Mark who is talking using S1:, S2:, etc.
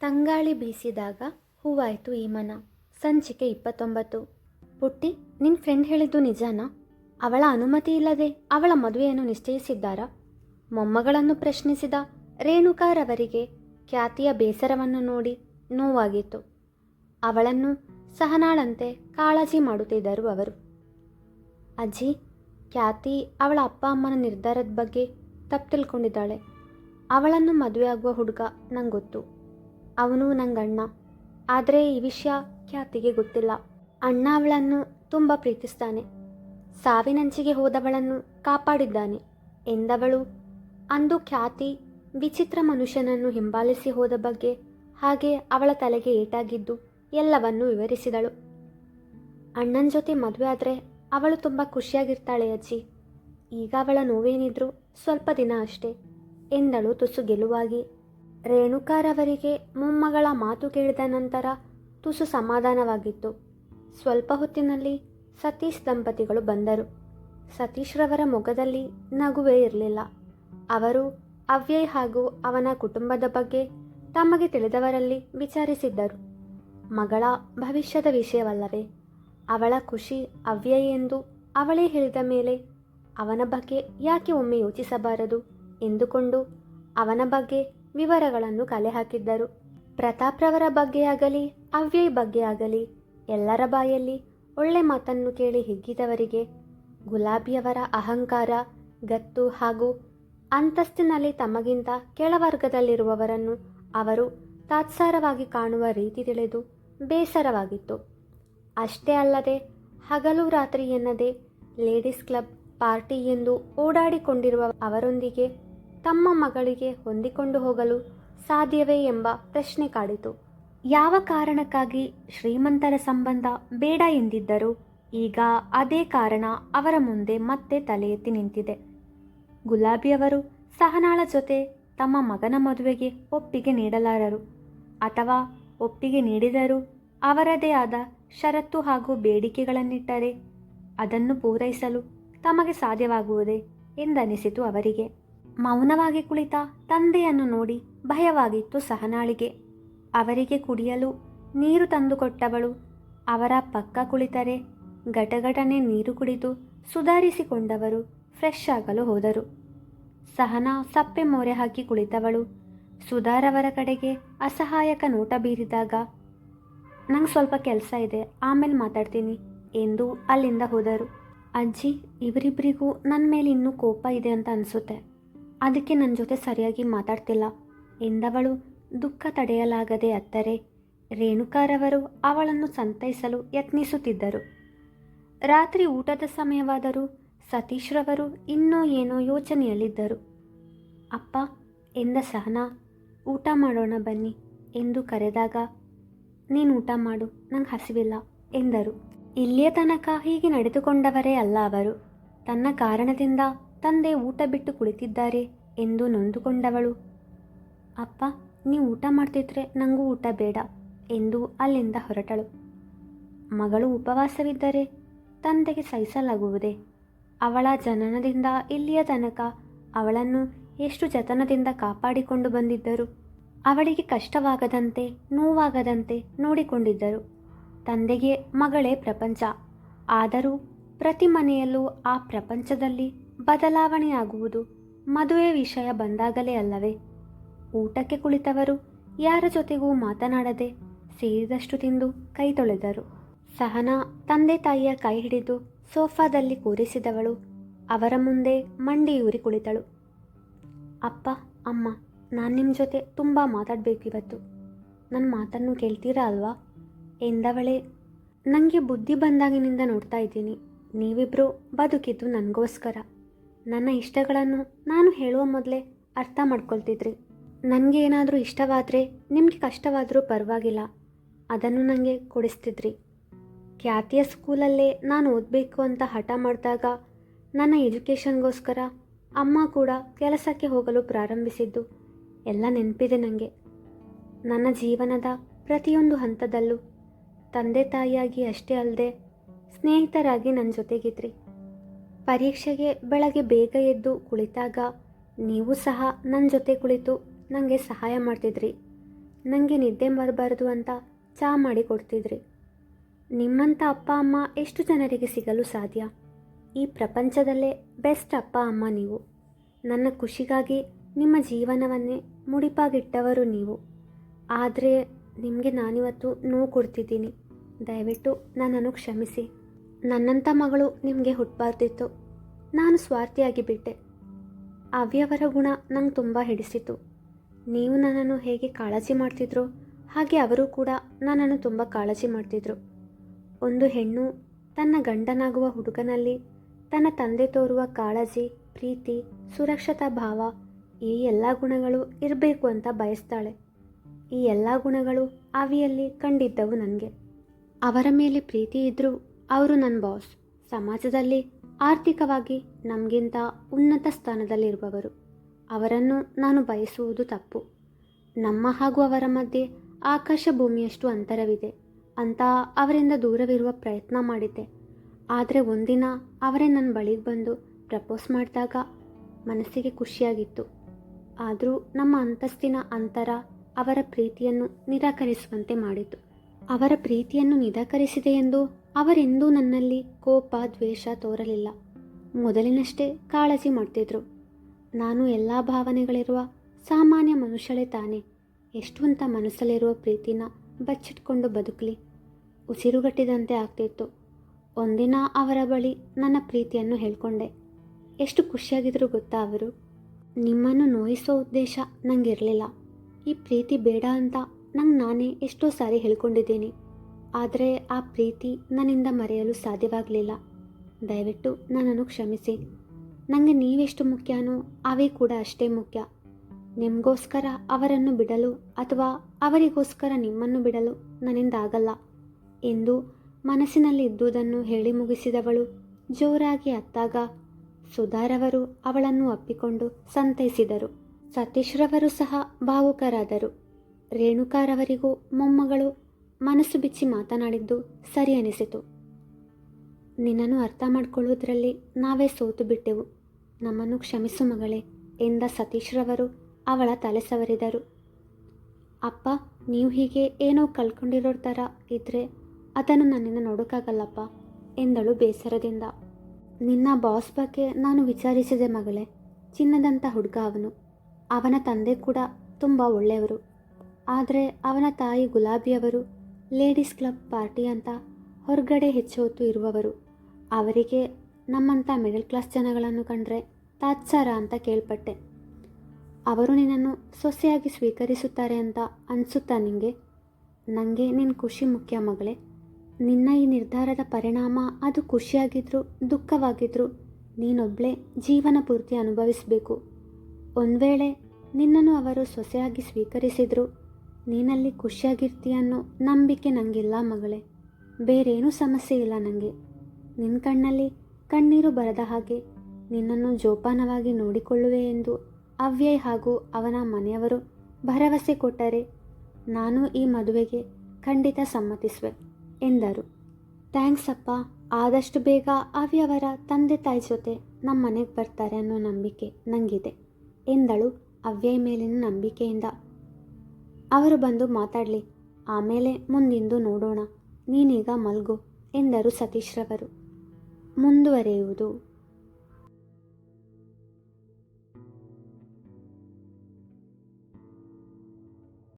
S1: ತಂಗಾಳಿ ಬೀಸಿದಾಗ ಹೂವಾಯಿತು ಈ ಮನ. ಸಂಚಿಕೆ ಇಪ್ಪತ್ತೊಂಬತ್ತು. ಪುಟ್ಟಿ ನಿನ್ನ ಫ್ರೆಂಡ್ ಹೇಳಿದ್ದು ನಿಜನಾ? ಅವಳ ಅನುಮತಿ ಇಲ್ಲದೆ ಅವಳ ಮದುವೆಯನ್ನು ನಿಶ್ಚಯಿಸಿದ್ದಾರಾ? ಮೊಮ್ಮಗಳನ್ನು ಪ್ರಶ್ನಿಸಿದ ರೇಣುಕಾರವರಿಗೆ ಖ್ಯಾತಿಯ ಬೇಸರವನ್ನು ನೋಡಿ ನೋವಾಗಿತ್ತು. ಅವಳನ್ನು ಸಹನಾಳಂತೆ ಕಾಳಜಿ ಮಾಡುತ್ತಿದ್ದರು ಅವರು. ಅಜ್ಜಿ, ಖ್ಯಾತಿ ಅವಳ ಅಪ್ಪ ಅಮ್ಮನ ನಿರ್ಧಾರದ ಬಗ್ಗೆ ತಪ್ಪು ತಿಳ್ಕೊಂಡಿದ್ದಾಳೆ ಅವಳನ್ನು ಮದುವೆಯಾಗುವ ಹುಡುಗ ನಂಗೊತ್ತು. ಗೊತ್ತು ಅವನು ನಂಗಣ್ಣ. ಆದರೆ ಈ ವಿಷಯ ಖ್ಯಾತಿಗೆ ಗೊತ್ತಿಲ್ಲ. ಅಣ್ಣ ಅವಳನ್ನು ತುಂಬ ಪ್ರೀತಿಸ್ತಾನೆ. ಸಾವಿನಂಚಿಗೆ ಹೋದವಳನ್ನು ಕಾಪಾಡಿದ್ದಾನೆ. ಎಂದವಳು, ಅಂದು ಖ್ಯಾತಿ ವಿಚಿತ್ರ ಮನುಷ್ಯನನ್ನು ಹಿಂಬಾಲಿಸಿ ಹೋದ ಬಗ್ಗೆ ಹಾಗೆ ಅವಳ ತಲೆಗೆ ಏಟಾಗಿದ್ದು ಎಲ್ಲವನ್ನೂ ವಿವರಿಸಿದಳು. ಅಣ್ಣನ ಜೊತೆ ಮದುವೆ ಆದರೆ ಅವಳು ತುಂಬ ಖುಷಿಯಾಗಿರ್ತಾಳೆ ಅಜ್ಜಿ. ಈಗ ಅವಳ ನೋವೇನಿದ್ರು ಸ್ವಲ್ಪ ದಿನ ಅಷ್ಟೇ, ಎಂದಳು ತುಸು ಗೆಲುವಾಗಿ. ರೇಣುಕಾರವರಿಗೆ ಮೊಮ್ಮಗಳ ಮಾತು ಕೇಳಿದ ನಂತರ ತುಸು ಸಮಾಧಾನವಾಗಿತ್ತು. ಸ್ವಲ್ಪ ಹೊತ್ತಿನಲ್ಲಿ ಸತೀಶ್ ದಂಪತಿಗಳು ಬಂದರು. ಸತೀಶ್ರವರ ಮುಖದಲ್ಲಿ ನಗುವೇ ಇರಲಿಲ್ಲ. ಅವರು ಅವ್ಯಯ್ ಹಾಗೂ ಅವನ ಕುಟುಂಬದ ಬಗ್ಗೆ ತಮಗೆ ತಿಳಿದವರಲ್ಲಿ ವಿಚಾರಿಸಿದ್ದರು. ಮಗಳ ಭವಿಷ್ಯದ ವಿಷಯವಲ್ಲವೇ? ಅವಳ ಖುಷಿ ಅವ್ಯಯ್ ಎಂದು ಅವಳೇ ಹೇಳಿದ ಮೇಲೆ ಅವನ ಬಗ್ಗೆ ಯಾಕೆ ಒಮ್ಮೆ ಯೋಚಿಸಬಾರದು? ಎಂದುಕೊಂಡು ಅವನ ಬಗ್ಗೆ ವಿವರಗಳನ್ನು ಕಲೆ ಹಾಕಿದ್ದರು. ಪ್ರತಾಪ್ರವರ ಬಗ್ಗೆಯಾಗಲಿ ಅವ್ಯಯ್ ಬಗ್ಗೆ ಆಗಲಿ, ಎಲ್ಲರ ಬಾಯಲ್ಲಿ ಒಳ್ಳೆ ಮಾತನ್ನು ಕೇಳಿ ಹಿಗ್ಗಿದವರಿಗೆ ಗುಲಾಬಿಯವರ ಅಹಂಕಾರ, ಗತ್ತು ಹಾಗೂ ಅಂತಸ್ತಿನಲ್ಲಿ ತಮಗಿಂತ ಕೆಳವರ್ಗದಲ್ಲಿರುವವರನ್ನು ಅವರು ತಾತ್ಸಾರವಾಗಿ ಕಾಣುವ ರೀತಿ ತಿಳಿದು ಬೇಸರವಾಗಿತ್ತು. ಅಷ್ಟೇ ಅಲ್ಲದೆ, ಹಗಲು ರಾತ್ರಿ ಎನ್ನದೆ ಲೇಡೀಸ್ ಕ್ಲಬ್ ಪಾರ್ಟಿ ಎಂದು ಓಡಾಡಿಕೊಂಡಿರುವ ಅವರೊಂದಿಗೆ ತಮ್ಮ ಮಗಳಿಗೆ ಹೊಂದಿಕೊಂಡು ಹೋಗಲು ಸಾಧ್ಯವೇ ಎಂಬ ಪ್ರಶ್ನೆ ಕಾಡಿತು. ಯಾವ ಕಾರಣಕ್ಕಾಗಿ ಶ್ರೀಮಂತರ ಸಂಬಂಧ ಬೇಡ ಎಂದಿದ್ದರು ಈಗ ಅದೇ ಕಾರಣ ಅವರ ಮುಂದೆ ಮತ್ತೆ ತಲೆ ಎತ್ತಿ ನಿಂತಿದೆ. ಗುಲಾಬಿಯವರು ಸಹನಾಳ ಜೊತೆ ತಮ್ಮ ಮಗನ ಮದುವೆಗೆ ಒಪ್ಪಿಗೆ ನೀಡಲಾರರು. ಅಥವಾ ಒಪ್ಪಿಗೆ ನೀಡಿದರೂ ಅವರದೇ ಆದ ಷರತ್ತು ಹಾಗೂ ಬೇಡಿಕೆಗಳನ್ನಿಟ್ಟರೆ ಅದನ್ನು ಪೂರೈಸಲು ತಮಗೆ ಸಾಧ್ಯವಾಗುವುದೇ ಎಂದನಿಸಿತು ಅವರಿಗೆ. ಮೌನವಾಗಿ ಕುಳಿತ ತಂದೆಯನ್ನು ನೋಡಿ ಭಯವಾಗಿತ್ತು ಸಹನಾಳಿಗೆ. ಅವರಿಗೆ ಕುಡಿಯಲು ನೀರು ತಂದುಕೊಟ್ಟವಳು. ಅವರ ಪಕ್ಕ ಕುಳಿತರೆ ಗಟಗಟನೆ ನೀರು ಕುಡಿದು ಸುಧಾರಿಸಿಕೊಂಡವರು ಫ್ರೆಶ್ ಆಗಲು ಹೋದರು. ಸಹನಾ ಸಪ್ಪೆ ಮೊರೆ ಹಾಕಿ ಕುಳಿತವಳು. ಸುಧಾರವರ ಕಡೆಗೆ ಅಸಹಾಯಕ ನೋಟ ಬೀರಿದಾಗ, ನಂಗೆ ಸ್ವಲ್ಪ ಕೆಲಸ ಇದೆ, ಆಮೇಲೆ ಮಾತಾಡ್ತೀನಿ, ಎಂದು ಅಲ್ಲಿಂದ ಹೋದರು. ಅಜ್ಜಿ ಇವರಿಬ್ಬರಿಗೂ ನನ್ನ ಮೇಲೆ ಇನ್ನೂ ಕೋಪ ಇದೆ ಅಂತ ಅನಿಸುತ್ತೆ. ಅದಕ್ಕೆ ನನ್ನ ಜೊತೆ ಸರಿಯಾಗಿ ಮಾತಾಡ್ತಿಲ್ಲ. ಎಂದವಳು ದುಃಖ ತಡೆಯಲಾಗದೆ ಅತ್ತರೆ. ರೇಣುಕಾರವರು ಅವಳನ್ನು ಸಂತೈಸಲು ಯತ್ನಿಸುತ್ತಿದ್ದರು. ರಾತ್ರಿ ಊಟದ ಸಮಯವಾದರೂ ಸತೀಶ್ರವರು ಇನ್ನೂ ಏನೋ ಯೋಚನೆಯಲ್ಲಿದ್ದರು. ಅಪ್ಪ, ಎಂದ ಸಹನಾ, ಊಟ ಮಾಡೋಣ ಬನ್ನಿ ಎಂದು ಕರೆದಾಗ, ನೀನು ಊಟ ಮಾಡು, ನಂಗೆ ಹಸಿವಿಲ್ಲ ಎಂದರು. ಇಲ್ಲಿಯ ತನಕ ಹೀಗೆ ನಡೆದುಕೊಂಡವರೇ ಅಲ್ಲ ಅವರು. ತನ್ನ ಕಾರಣದಿಂದ ತಂದೆ ಊಟ ಬಿಟ್ಟು ಕುಳಿತಿದ್ದಾರೆ ಎಂದು ನೊಂದುಕೊಂಡವಳು. ಅಪ್ಪ, ನೀವು ಊಟ ಮಾಡ್ತಿದ್ರೆ ನನಗೂ ಊಟ ಬೇಡ ಎಂದು ಅಲ್ಲಿಂದ ಹೊರಟಳು. ಮಗಳು ಉಪವಾಸವಿದ್ದರೆ ತಂದೆಗೆ ಸಹಿಸಲಾಗುವುದೇ? ಅವಳ ಜನನದಿಂದ ಇಲ್ಲಿಯ ತನಕ ಅವಳನ್ನು ಎಷ್ಟು ಜತನದಿಂದ ಕಾಪಾಡಿಕೊಂಡು ಬಂದಿದ್ದರು? ಅವಳಿಗೆ ಕಷ್ಟವಾಗದಂತೆ, ನೋವಾಗದಂತೆ ನೋಡಿಕೊಂಡಿದ್ದರು. ತಂದೆಗೆ ಮಗಳೇ ಪ್ರಪಂಚ. ಆದರೂ ಪ್ರತಿ ಮನೆಯಲ್ಲೂ ಆ ಪ್ರಪಂಚದಲ್ಲಿ ಬದಲಾವಣೆಯಾಗುವುದು ಮದುವೆ ವಿಷಯ ಬಂದಾಗಲೇ ಅಲ್ಲವೇ? ಊಟಕ್ಕೆ ಕುಳಿತವರು ಯಾರ ಜೊತೆಗೂ ಮಾತನಾಡದೆ ಸೇರಿದಷ್ಟು ತಿಂದು ಕೈ ತೊಳೆದರು. ಸಹನಾ ತಂದೆ ತಾಯಿಯ ಕೈ ಹಿಡಿದು ಸೋಫಾದಲ್ಲಿ ಕೂರಿಸಿದವಳು. ಅವರ ಮುಂದೆ ಮಂಡಿಯೂರಿ ಕುಳಿತಳು. ಅಪ್ಪ, ಅಮ್ಮ, ನಾನು ನಿಮ್ಮ ಜೊತೆ ತುಂಬ ಮಾತಾಡಬೇಕಿವತ್ತು ನನ್ನ ಮಾತನ್ನು ಕೇಳ್ತೀರಾ ಅಲ್ವಾ? ಎಂದವಳೇ ನನಗೆ ಬುದ್ಧಿ ಬಂದಾಗಿನಿಂದ ನೋಡ್ತಾ ಇದ್ದೀನಿ. ನೀವಿಬ್ಬರು ಬದುಕಿದ್ದು ನನಗೋಸ್ಕರ. ನನ್ನ ಇಷ್ಟಗಳನ್ನು ನಾನು ಹೇಳುವ ಮೊದಲೇ ಅರ್ಥ ಮಾಡ್ಕೊಳ್ತಿದ್ರಿ. ನನಗೆ ಏನಾದರೂ ಇಷ್ಟವಾದರೆ, ನಿಮಗೆ ಕಷ್ಟವಾದರೂ ಪರವಾಗಿಲ್ಲ. ಅದನ್ನು ನನಗೆ ಕೊಡಿಸ್ತಿದ್ರಿ. ಖ್ಯಾತಿಯ ಸ್ಕೂಲಲ್ಲೇ ನಾನು ಓದಬೇಕು ಅಂತ ಹಠ ಮಾಡಿದಾಗ ನನ್ನ ಎಜುಕೇಷನ್ಗೋಸ್ಕರ ಅಮ್ಮ ಕೂಡ ಕೆಲಸಕ್ಕೆ ಹೋಗಲು ಪ್ರಾರಂಭಿಸಿದ್ದು. ಎಲ್ಲ ನೆನಪಿದೆ ನನಗೆ ನನ್ನ ಜೀವನದ ಪ್ರತಿಯೊಂದು ಹಂತದಲ್ಲೂ ತಂದೆ ತಾಯಿಯಾಗಿ ಅಷ್ಟೇ ಅಲ್ಲದೆ ಸ್ನೇಹಿತರಾಗಿ ನನ್ನ ಜೊತೆಗಿದ್ರಿ. ಪರೀಕ್ಷೆಗೆ ಬೆಳಗ್ಗೆ ಬೇಗ ಎದ್ದು ಕುಳಿತಾಗ ನೀವು ಸಹ ನನ್ನ ಜೊತೆ ಕುಳಿತು ನನಗೆ ಸಹಾಯ ಮಾಡ್ತಿದ್ರಿ. ನನಗೆ ನಿದ್ದೆ ಬರಬಾರ್ದು ಅಂತ ಚಹಾ ಮಾಡಿ ಕೊಡ್ತಿದ್ರಿ. ನಿಮ್ಮಂಥ ಅಪ್ಪ ಅಮ್ಮ ಎಷ್ಟು ಜನರಿಗೆ ಸಿಗಲು ಸಾಧ್ಯ? ಈ ಪ್ರಪಂಚದಲ್ಲೇ ಬೆಸ್ಟ್ ಅಪ್ಪ ಅಮ್ಮ ನೀವು. ನನ್ನ ಖುಷಿಗಾಗಿ ನಿಮ್ಮ ಜೀವನವನ್ನೇ ಮುಡಿಪಾಗಿಟ್ಟವರು ನೀವು. ಆದರೆ ನಿಮಗೆ ನಾನಿವತ್ತು ನೋವು ಕೊಡ್ತಿದ್ದೀನಿ. ದಯವಿಟ್ಟು ನನ್ನನ್ನು ಕ್ಷಮಿಸಿ. ನನ್ನಂಥ ಮಗಳು ನಿಮಗೆ ಹುಟ್ಟಬಾರ್ದಿತ್ತು ನಾನು ಸ್ವಾರ್ಥಿಯಾಗಿ ಬಿಟ್ಟೆ. ಅವ್ಯವರ ಗುಣ ನಂಗೆ ತುಂಬ ಹಿಡಿಸಿತು ನೀವು ನನ್ನನ್ನು ಹೇಗೆ ಕಾಳಜಿ ಮಾಡ್ತಿದ್ರು ಹಾಗೆ ಅವರು ಕೂಡ ನನ್ನನ್ನು ತುಂಬ ಕಾಳಜಿ ಮಾಡ್ತಿದ್ರು. ಒಂದು ಹೆಣ್ಣು ತನ್ನ ಗಂಡನಾಗುವ ಹುಡುಗನಲ್ಲಿ ತನ್ನ ತಂದೆ ತೋರುವ ಕಾಳಜಿ, ಪ್ರೀತಿ, ಸುರಕ್ಷತಾ ಭಾವ ಈ ಎಲ್ಲ ಗುಣಗಳು ಇರಬೇಕು ಅಂತ ಬಯಸ್ತಾಳೆ. ಈ ಎಲ್ಲ ಗುಣಗಳು ಅವಿಯಲ್ಲಿ ಕಂಡಿದ್ದವು ನನಗೆ. ಅವರ ಮೇಲೆ ಪ್ರೀತಿ ಇದ್ದರೂ ಅವರು ನನ್ನ ಬಾಸ್. ಸಮಾಜದಲ್ಲಿ ಆರ್ಥಿಕವಾಗಿ ನಮಗಿಂತ ಉನ್ನತ ಸ್ಥಾನದಲ್ಲಿರುವವರು. ಅವರನ್ನು ನಾನು ಬಯಸುವುದು ತಪ್ಪು. ನಮ್ಮ ಹಾಗೂ ಅವರ ಮಧ್ಯೆ ಆಕಾಶ ಭೂಮಿಯಷ್ಟು ಅಂತರವಿದೆ. ಅಂತ ಅವರಿಂದ ದೂರವಿರುವ ಪ್ರಯತ್ನ ಮಾಡಿದ್ದೆ. ಆದರೆ ಒಂದಿನ ಅವರೇ ನನ್ನ ಬಳಿಗೆ ಬಂದು ಪ್ರಪೋಸ್ ಮಾಡಿದಾಗ ಮನಸ್ಸಿಗೆ ಖುಷಿಯಾಗಿತ್ತು. ಆದರೂ ನಮ್ಮ ಅಂತಸ್ತಿನ ಅಂತರ ಅವರ ಪ್ರೀತಿಯನ್ನು ನಿರಾಕರಿಸುವಂತೆ ಮಾಡಿತು. ಅವರ ಪ್ರೀತಿಯನ್ನು ನಿರಾಕರಿಸಿದೆ ಎಂದು ಅವರೆಂದೂ ನನ್ನಲ್ಲಿ ಕೋಪ, ದ್ವೇಷ ತೋರಲಿಲ್ಲ. ಮೊದಲಿನಷ್ಟೇ ಕಾಳಜಿ ಮಾಡ್ತಿದ್ರು. ನಾನು ಎಲ್ಲ ಭಾವನೆಗಳಿರುವ ಸಾಮಾನ್ಯ ಮನುಷ್ಯಳೇ ತಾನೆ. ಎಷ್ಟು ಅಂತ ಮನಸ್ಸಲ್ಲಿರುವ ಪ್ರೀತಿನ ಬಚ್ಚಿಟ್ಕೊಂಡು ಬದುಕಲಿ. ಉಸಿರುಗಟ್ಟಿದಂತೆ ಆಗ್ತಿತ್ತು. ಒಂದಿನ ಅವರ ಬಳಿ ನನ್ನ ಪ್ರೀತಿಯನ್ನು ಹೇಳ್ಕೊಂಡೆ. ಎಷ್ಟು ಖುಷಿಯಾಗಿದ್ರು ಗೊತ್ತಾ ಅವರು? ನಿಮ್ಮನ್ನು ನೋಯಿಸೋ ಉದ್ದೇಶ ನನಗಿರಲಿಲ್ಲ ಈ ಪ್ರೀತಿ ಬೇಡ ಅಂತ ನಂಗೆ ನಾನೇ ಎಷ್ಟೋ ಸಾರಿ ಹೇಳ್ಕೊಂಡಿದ್ದೀನಿ. ಆದರೆ ಆ ಪ್ರೀತಿ ನನ್ನಿಂದ ಮರೆಯಲು ಸಾಧ್ಯವಾಗಲಿಲ್ಲ. ದಯವಿಟ್ಟು ನನ್ನನ್ನು ಕ್ಷಮಿಸಿ. ನನಗೆ ನೀವೆಷ್ಟು ಮುಖ್ಯನೋ ಅವೇ ಕೂಡ ಅಷ್ಟೇ ಮುಖ್ಯ. ನಿಮಗೋಸ್ಕರ ಅವರನ್ನು ಬಿಡಲು ಅಥವಾ ಅವರಿಗೋಸ್ಕರ ನಿಮ್ಮನ್ನು ಬಿಡಲು ನನ್ನಿಂದ ಆಗಲ್ಲ. ಎಂದು ಮನಸ್ಸಿನಲ್ಲಿ ಇದ್ದುದನ್ನು ಹೇಳಿ ಮುಗಿಸಿದವಳು ಜೋರಾಗಿ ಅತ್ತಾಗ ಸುಧಾರವರು ಅವಳನ್ನು ಅಪ್ಪಿಕೊಂಡು ಸಂತೈಸಿದರು. ಸತೀಶ್ರವರು ಸಹ ಭಾವುಕರಾದರು. ರೇಣುಕಾರವರಿಗೂ ಮೊಮ್ಮಗಳು ಮನಸ್ಸು ಬಿಚ್ಚಿ ಮಾತನಾಡಿದ್ದು ಸರಿ ಅನಿಸಿತು. ನಿನ್ನನ್ನು ಅರ್ಥ ಮಾಡಿಕೊಳ್ಳುವುದರಲ್ಲಿ ನಾವೇ ಸೋತು ಬಿಟ್ಟೆವು. ನಮ್ಮನ್ನು ಕ್ಷಮಿಸು ಮಗಳೇ ಎಂದ ಸತೀಶ್ರವರು ಅವಳ ತಲೆ ಸವರಿದರು. ಅಪ್ಪ, ನೀವು ಹೀಗೆ ಏನೋ ಕಳ್ಕೊಂಡಿರೋ ಥರ ಇದ್ದರೆ ಅದನ್ನು ನನ್ನಿಂದ ನೋಡೋಕ್ಕಾಗಲ್ಲಪ್ಪ ಎಂದಳು ಬೇಸರದಿಂದ. ನಿನ್ನ ಬಾಸ್ ಬಗ್ಗೆ ನಾನು ವಿಚಾರಿಸಿದೆ ಮಗಳೇ ಚಿನ್ನದಂಥ ಹುಡುಗ ಅವನು. ಅವನ ತಂದೆ ಕೂಡ ತುಂಬ ಒಳ್ಳೆಯವರು. ಆದರೆ ಅವನ ತಾಯಿ ಗುಲಾಬಿಯವರು ಲೇಡೀಸ್ ಕ್ಲಬ್ ಪಾರ್ಟಿ ಅಂತ ಹೊರಗಡೆ ಹೆಚ್ಚು ಹೊತ್ತು ಇರುವವರು. ಅವರಿಗೆ ನಮ್ಮಂಥ ಮಿಡಲ್ ಕ್ಲಾಸ್ ಜನಗಳನ್ನು ಕಂಡ್ರೆ ತಾತ್ಸಾರ ಅಂತ ಕೇಳ್ಪಟ್ಟೆ. ಅವರು ನಿನ್ನನ್ನು ಸೊಸೆಯಾಗಿ ಸ್ವೀಕರಿಸುತ್ತಾರೆ ಅಂತ ಅನಿಸುತ್ತಾ ನಿನಗೆ ನನಗೆ ನಿನ್ನ ಖುಷಿ ಮುಖ್ಯ ಮಗಳೇ. ನಿನ್ನ ಈ ನಿರ್ಧಾರದ ಪರಿಣಾಮ ಅದು ಖುಷಿಯಾಗಿದ್ರು ದುಃಖವಾಗಿದ್ರು ನೀನೊಬ್ಬಳೇ ಜೀವನ ಪೂರ್ತಿ ಅನುಭವಿಸಬೇಕು. ಒಂದು ವೇಳೆ ನಿನ್ನನ್ನು ಅವರು ಸೊಸೆಯಾಗಿ ಸ್ವೀಕರಿಸಿದ್ರು ನೀನಲ್ಲಿ ಖುಷಿಯಾಗಿರ್ತೀಯ ಅನ್ನೋ ನಂಬಿಕೆ ನನಗಿಲ್ಲ ಮಗಳೇ. ಬೇರೇನೂ ಸಮಸ್ಯೆ ಇಲ್ಲ ನನಗೆ ನಿನ್ನ ಕಣ್ಣಲ್ಲಿ ಕಣ್ಣೀರು ಬರದ ಹಾಗೆ ನಿನ್ನನ್ನು ಜೋಪಾನವಾಗಿ ನೋಡಿಕೊಳ್ಳುವೆ ಎಂದು ಅವ್ಯಯ್ ಹಾಗೂ ಅವನ ಮನೆಯವರು ಭರವಸೆ ಕೊಟ್ಟರೆ ನಾನು ಈ ಮದುವೆಗೆ ಖಂಡಿತ ಸಮ್ಮತಿಸುವೆ ಎಂದರು. ಥ್ಯಾಂಕ್ಸ್ ಅಪ್ಪ, ಆದಷ್ಟು ಬೇಗ ಅವ್ಯವರ ತಂದೆ ತಾಯಿ ಜೊತೆ ನಮ್ಮ ಮನೆಗೆ ಬರ್ತಾರೆ ಅನ್ನೋ ನಂಬಿಕೆ ನನಗಿದೆ ಎಂದಳು ಅವ್ಯಯ ಮೇಲಿನ ನಂಬಿಕೆಯಿಂದ ಅವರು ಬಂದು ಮಾತಾಡಲಿ. ಆಮೇಲೆ ಮುಂದಿಂದು ನೋಡೋಣ. ನೀನೀಗ ಮಲ್ಗು ಎಂದರು ಸತೀಶ್ರವರು. ಮುಂದುವರೆಯುವುದು